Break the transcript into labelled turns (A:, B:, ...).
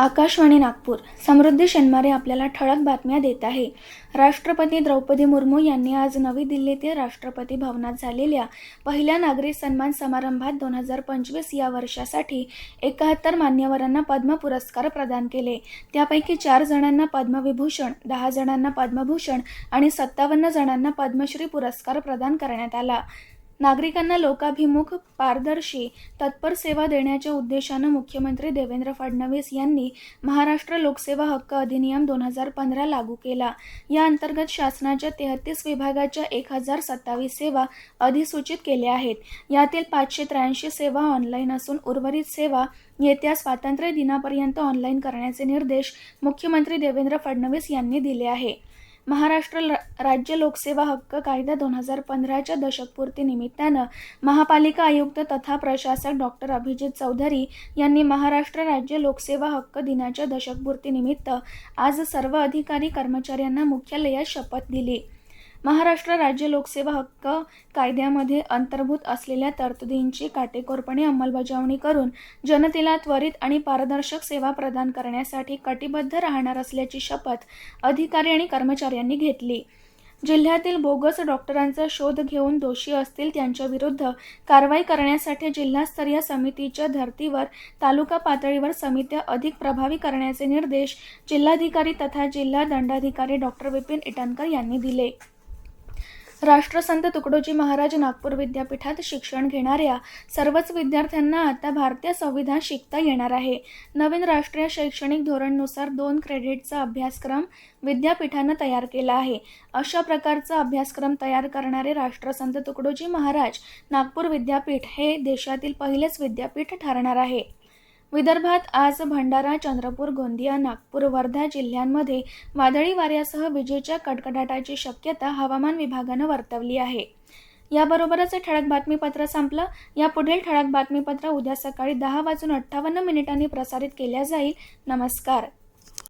A: आकाशवाणी नागपूर. समृद्धी शनिवारे आपल्याला ठळक बातम्या देत आहे. राष्ट्रपती द्रौपदी मुर्मू यांनी आज नवी दिल्लीतील राष्ट्रपती भवनात झालेल्या पहिल्या नागरी सन्मान समारंभात दोन हजार पंचवीस या वर्षासाठी एकाहत्तर मान्यवरांना पद्म पुरस्कार प्रदान केले. त्यापैकी चार जणांना पद्मविभूषण दहा जणांना पद्मभूषण आणि सत्तावन्न जणांना पद्मश्री पुरस्कार प्रदान करण्यात आला. नागरिकांना लोकाभिमुख पारदर्शी तत्पर सेवा देण्याच्या उद्देशानं मुख्यमंत्री देवेंद्र फडणवीस यांनी महाराष्ट्र लोकसेवा हक्क अधिनियम दोन हजार पंधरा लागू केला. या अंतर्गत शासनाच्या तेहतीस विभागाच्या एक हजार सत्तावीस सेवा अधिसूचित केल्या आहेत. यातील पाचशे त्र्याऐंशी सेवा ऑनलाईन असून उर्वरित सेवा येत्या स्वातंत्र्य दिनापर्यंत ऑनलाईन करण्याचे निर्देश मुख्यमंत्री देवेंद्र फडणवीस यांनी दिले आहे. महाराष्ट्र राज्य लोकसेवा हक्क कायदा दोन हजार पंधराच्या दशकपूर्ती निमित्तानं महापालिका आयुक्त तथा प्रशासक डॉक्टर अभिजित चौधरी यांनी महाराष्ट्र राज्य लोकसेवा हक्क दिनाच्या दशकपूर्तीनिमित्त आज सर्व अधिकारी कर्मचाऱ्यांना मुख्यालयात शपथ दिली. महाराष्ट्र राज्य लोकसेवा हक्क कायद्यामध्ये अंतर्भूत असलेल्या तरतुदींची काटेकोरपणे अंमलबजावणी करून जनतेला त्वरित आणि पारदर्शक सेवा प्रदान करण्यासाठी कटिबद्ध राहणार असल्याची शपथ अधिकारी आणि कर्मचाऱ्यांनी घेतली. जिल्ह्यातील बोगस डॉक्टरांचा शोध घेऊन दोषी असतील त्यांच्याविरुद्ध कारवाई करण्यासाठी जिल्हास्तरीय समितीच्या धर्तीवर तालुका पातळीवर समित्या अधिक प्रभावी करण्याचे निर्देश जिल्हाधिकारी तथा जिल्हा दंडाधिकारी डॉक्टर विपिन इटनकर यांनी दिले. राष्ट्रसंत तुकडोजी महाराज नागपूर विद्यापीठात शिक्षण घेणाऱ्या सर्वच विद्यार्थ्यांना आता भारतीय संविधान शिकता येणार आहे. नवीन राष्ट्रीय शैक्षणिक धोरणनुसार दोन क्रेडिटचा अभ्यासक्रम विद्यापीठानं तयार केला आहे. अशा प्रकारचा अभ्यासक्रम तयार करणारे राष्ट्रसंत तुकडोजी महाराज नागपूर विद्यापीठ हे देशातील पहिलेच विद्यापीठ ठरणार आहे. विदर्भात आज भंडारा चंद्रपूर गोंदिया नागपूर वर्धा जिल्ह्यांमध्ये वादळी वाऱ्यासह विजेच्या कडकडाटाची शक्यता हवामान विभागानं वर्तवली आहे. याबरोबरच ठळक बातमीपत्र संपलं. या पुढील ठळक बातमीपत्र उद्या सकाळी दहा वाजून अठ्ठावन्न मिनिटांनी प्रसारित केल्या जाईल. नमस्कार.